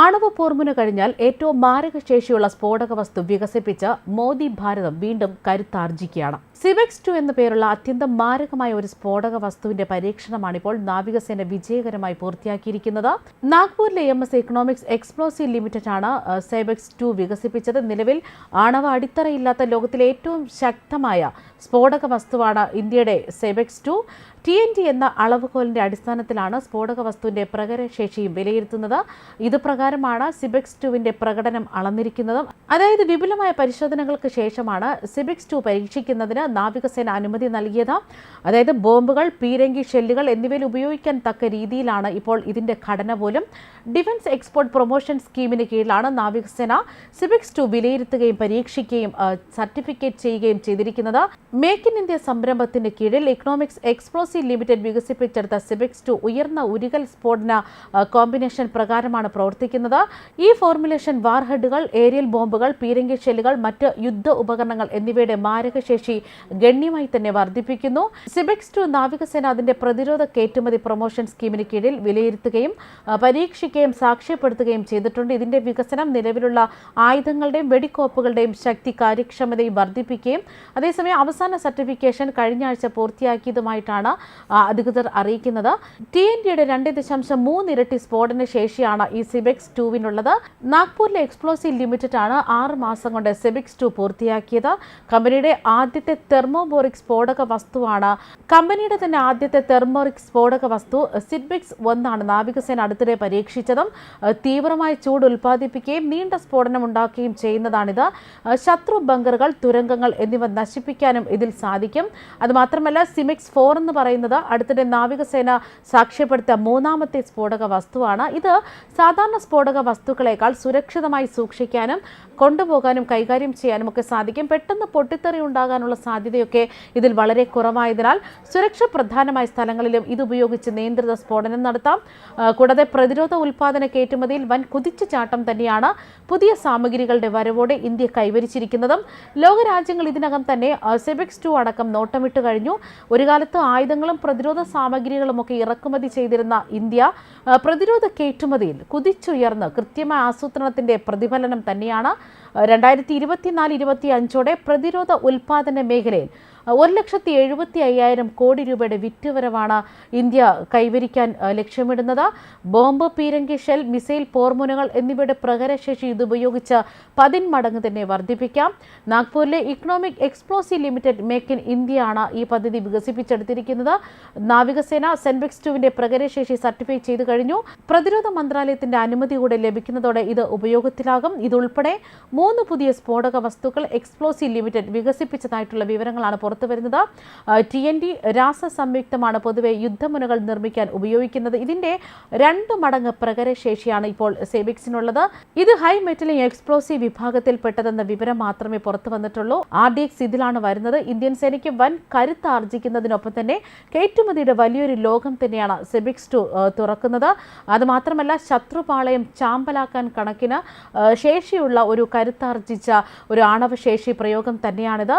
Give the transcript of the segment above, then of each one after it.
ആണവ പോർമുന കഴിഞ്ഞാൽ ഏറ്റവും മാരകശേഷിയുള്ള സ്ഫോടക വസ്തു വികസിപ്പിച്ച് മോദി ഭാരതം വീണ്ടും കരുത്താർജിക്കുകയാണ് സിവെക്സ് ടു എന്ന പേരുള്ള അത്യന്തം മാരകമായ ഒരു സ്ഫോടക വസ്തുവിന്റെ പരീക്ഷണമാണ് ഇപ്പോൾ നാവികസേന വിജയകരമായി പൂർത്തിയാക്കിയിരിക്കുന്നത്. നാഗ്പൂരിലെ M S economics explosive limited ആണ് സെബെക്സ് ടു വികസിപ്പിച്ചത്. നിലവിൽ ആണവ അടിത്തറയില്ലാത്ത ലോകത്തിലെ ഏറ്റവും ശക്തമായ സ്ഫോടക വസ്തുവാണ് ഇന്ത്യയുടെ SEBEX two T N T എന്ന അളവുകോലിന്റെ അടിസ്ഥാനത്തിലാണ് സ്ഫോടക വസ്തുവിന്റെ പ്രകരശേഷിയും വിലയിരുത്തുന്നത്. ഇത് പ്രകാരമാണ് സിബെക്സ് ടുവിന്റെ പ്രകടനം അളന്നിരിക്കുന്നത്. അതായത് വിപുലമായ പരിശോധനകൾക്ക് ശേഷമാണ് സിബെക്സ് ടു പരീക്ഷിക്കുന്നതിന് നാവികസേന അനുമതി നൽകിയത്. അതായത് ബോംബുകൾ പീരങ്കി ഷെല്ലുകൾ എന്നിവയിൽ ഉപയോഗിക്കാൻ തക്ക രീതിയിലാണ് ഇപ്പോൾ ഇതിന്റെ ഘടന പോലും. ഡിഫൻസ് എക്സ്പോർട്ട് പ്രൊമോഷൻ സ്കീമിന് കീഴിലാണ് നാവികസേന സിബിക്സ് ടു വിലയിരുത്തുകയും പരീക്ഷിക്കുകയും സർട്ടിഫിക്കറ്റ് ചെയ്യുകയും ചെയ്തിരിക്കുന്നത്. മേക്ക് ഇൻ ഇന്ത്യ സംരംഭത്തിന് കീഴിൽ ഇക്കണോമിക്സ് എക്സ്പ്ലോസീവ് ലിമിറ്റഡ് വികസിപ്പിച്ചെടുത്ത സിബിക്സ് ടു ഉയർന്ന ഉരുകൽ സ്ഫോടന കോമ്പിനേഷൻ പ്രകാരമാണ് പ്രവർത്തിക്കുന്നത്. ഈ ഫോർമുലേഷൻ വാർഹെഡുകൾ ഏരിയൽ ബോംബുകൾ പീരങ്കി ഷെല്ലുകൾ മറ്റ് യുദ്ധ ഉപകരണങ്ങൾ എന്നിവയുടെ മാരകശേഷി ഗണ്യമായി തന്നെ വർദ്ധിപ്പിക്കുന്നു. സിബെക്സ് ടു നാവികസേന അതിന്റെ പ്രതിരോധ കയറ്റുമതി പ്രൊമോഷൻ സ്കീമിന് കീഴിൽ വിലയിരുത്തുകയും പരീക്ഷിക്കുകയും സാക്ഷ്യപ്പെടുത്തുകയും ചെയ്തിട്ടുണ്ട്. ഇതിന്റെ വികസനം നിലവിലുള്ള ആയുധങ്ങളുടെയും വെടിക്കോപ്പുകളുടെയും ശക്തി കാര്യക്ഷമതയും വർദ്ധിപ്പിക്കുകയും അതേസമയം അവസാന സർട്ടിഫിക്കേഷൻ കഴിഞ്ഞ ആഴ്ച പൂർത്തിയാക്കിയതുമായിട്ടാണ് അധികൃതർ അറിയിക്കുന്നത്. ടി എൻ ഡിയുടെ രണ്ട് ദശാംശം മൂന്നിരട്ടി സ്ഫോടന ശേഷിയാണ് ഈ സിബെക്സ് ടുവിനുള്ളത്. നാഗ്പൂരിലെ എക്സ്പ്ലോസീവ് ലിമിറ്റഡ് ആണ് ആറ് മാസം കൊണ്ട് സെബിക്സ് ടു പൂർത്തിയാക്കിയത്. കമ്പനിയുടെ ആദ്യത്തെ തെർമോബോറിക് സ്ഫോടക വസ്തുവാണ്. കമ്പനിയുടെ തന്നെ ആദ്യത്തെ തെർമോറിക് സ്ഫോടക വസ്തു സിഡ്ബിക്സ് ഒന്നാണ് നാവികസേന അടുത്തിടെ പരീക്ഷിച്ചതും തീവ്രമായ ചൂട് ഉൽപ്പാദിപ്പിക്കുകയും നീണ്ട സ്ഫോടനം ഉണ്ടാക്കുകയും ചെയ്യുന്നതാണിത്. ശത്രു ബങ്കറുകൾ തുരങ്കങ്ങൾ എന്നിവ നശിപ്പിക്കാനും ഇതിൽ സാധിക്കും. അതുമാത്രമല്ല സിമിക്സ് ഫോർ എന്ന് പറയുന്നത് അടുത്തിടെ നാവികസേന സാക്ഷ്യപ്പെടുത്തിയ മൂന്നാമത്തെ സ്ഫോടക വസ്തുവാണ്. ഇത് സാധാരണ സ്ഫോടക വസ്തുക്കളെക്കാൾ സുരക്ഷിതമായി സൂക്ഷിക്കാനും കൊണ്ടുപോകാനും കൈകാര്യം ചെയ്യാനും ഒക്കെ സാധിക്കും. പെട്ടെന്ന് പൊട്ടിത്തെറി ഉണ്ടാകാനുള്ള സാധ്യതയൊക്കെ ഇതിൽ വളരെ കുറവായതിനാൽ സുരക്ഷ പ്രധാനമായ സ്ഥലങ്ങളിലും ഇതുപയോഗിച്ച് നിയന്ത്രിത സ്ഫോടനം നടത്താം. കൂടാതെ പ്രതിരോധ ഉൽപാദന കയറ്റുമതിയിൽ വൻ കുതിച്ചുചാട്ടം തന്നെയാണ് പുതിയ സാമഗ്രികളുടെ വരവോടെ ഇന്ത്യ കൈവരിച്ചിരിക്കുന്നതും. ലോകരാജ്യങ്ങൾ ഇതിനകം തന്നെ സെബെക്സ് ടു അടക്കം നോട്ടമിട്ട് കഴിഞ്ഞു. ഒരു കാലത്ത് ആയുധങ്ങളും പ്രതിരോധ സാമഗ്രികളും ഒക്കെ ഇറക്കുമതി ചെയ്തിരുന്ന ഇന്ത്യ പ്രതിരോധ കയറ്റുമതിയിൽ കുതിച്ചുയർന്ന് കൃത്യമായ ആസൂത്രണത്തിന്റെ പ്രതിഫലനം തന്നെയാണ് രണ്ടായിരത്തി ഇരുപത്തിനാല് ഇരുപത്തി അഞ്ചോടെ പ്രതിരോധ ഉൽപാദന മേഖലയിൽ ഒരു ലക്ഷത്തി എഴുപത്തി അയ്യായിരം കോടി രൂപയുടെ വിറ്റുവരവാണ് ഇന്ത്യ കൈവരിക്കാൻ ലക്ഷ്യമിടുന്നത്. ബോംബ് പീരങ്കി ഷെൽ മിസൈൽ പോർമുനകൾ എന്നിവയുടെ പ്രകരശേഷി ഇതുപയോഗിച്ച് പതിന്മടങ്ങ് തന്നെ വർദ്ധിപ്പിക്കാം. നാഗ്പൂരിലെ economic explosive limited make in India ആണ് ഈ പദ്ധതി വികസിപ്പിച്ചെടുത്തിരിക്കുന്നത്. നാവികസേന സെൻബെക്സ് ടുവിന്റെ പ്രകരശേഷി സർട്ടിഫൈ ചെയ്തു കഴിഞ്ഞു. പ്രതിരോധ മന്ത്രാലയത്തിന്റെ അനുമതി കൂടെ ലഭിക്കുന്നതോടെ ഇത് ഉപയോഗത്തിലാകും. ഇതുൾപ്പെടെ മൂന്ന് പുതിയ സ്ഫോടക വസ്തുക്കൾ എക്സ്പ്ലോസീവ് ലിമിറ്റഡ് വികസിപ്പിച്ചതായിട്ടുള്ള വിവരങ്ങളാണ് പുറത്തുവരുന്നത് ടി എൻ ഡി രാസസംയുക്തമാണ് പൊതുവെ യുദ്ധമുനകൾ നിർമ്മിക്കാൻ ഉപയോഗിക്കുന്നത്. ഇതിന്റെ രണ്ട് മടങ്ങ് പ്രകരശേഷിയാണ് ഇപ്പോൾ സേബിക്സിനുള്ളത് ഇത് ഹൈ മെറ്റലിംഗ് എക്സ്പ്ലോസീവ് വിഭാഗത്തിൽ പെട്ടതെന്ന വിവരം മാത്രമേ പുറത്തു വന്നിട്ടുള്ളൂ. ആർ ഡി എക്സ് ഇതിലാണ് വരുന്നത്. ഇന്ത്യൻ സേനയ്ക്ക് വൻ കരുത്ത് ആർജിക്കുന്നതിനൊപ്പം തന്നെ കയറ്റുമതിയുടെ വലിയൊരു ലോകം തന്നെയാണ് സെബിക്സ് ടു തുറക്കുന്നത്. അതുമാത്രമല്ല ശത്രുപാളയം ചാമ്പലാക്കാൻ കണക്കിന് ശേഷിയുള്ള ഒരു കരുത്താർജിച്ച ഒരു ആണവശേഷി പ്രയോഗം തന്നെയാണിത്.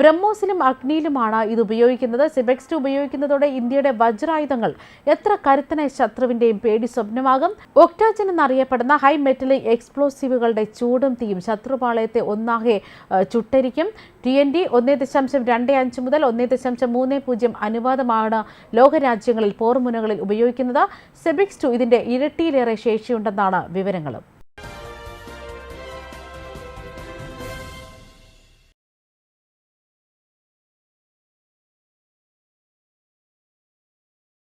ബ്രഹ്മോസിലും അഗ്നിയിലുമാണ് ഇത് ഉപയോഗിക്കുന്നത്. സിബെക്സ് ടു ഉപയോഗിക്കുന്നതോടെ ഇന്ത്യയുടെ വജ്രായുധങ്ങൾ എത്ര കരുത്തനെ ശത്രുവിന്റെയും പേടി സ്വപ്നമാകും. ഒക്ടാജൻ എന്നറിയപ്പെടുന്ന ഹൈ മെറ്റലിക് എക്സ്പ്ലോസീവുകളുടെ ചൂടും തീയും ശത്രുപാളയത്തെ ഒന്നാകെ ചുട്ടരിക്കും. ടി എൻ ഡി ഒന്നേ ദശാംശം രണ്ട് അഞ്ച് മുതൽ ഒന്നേ ദശാംശം മൂന്ന് പൂജ്യം അനുവാദമാണ് ലോകരാജ്യങ്ങളിൽ പോർമുനകളിൽ ഉപയോഗിക്കുന്നത്. സെബിക്സ് ടു ഇതിന്റെ ഇരട്ടിയിലേറെ ശേഷിയുണ്ടെന്നാണ് വിവരങ്ങളും.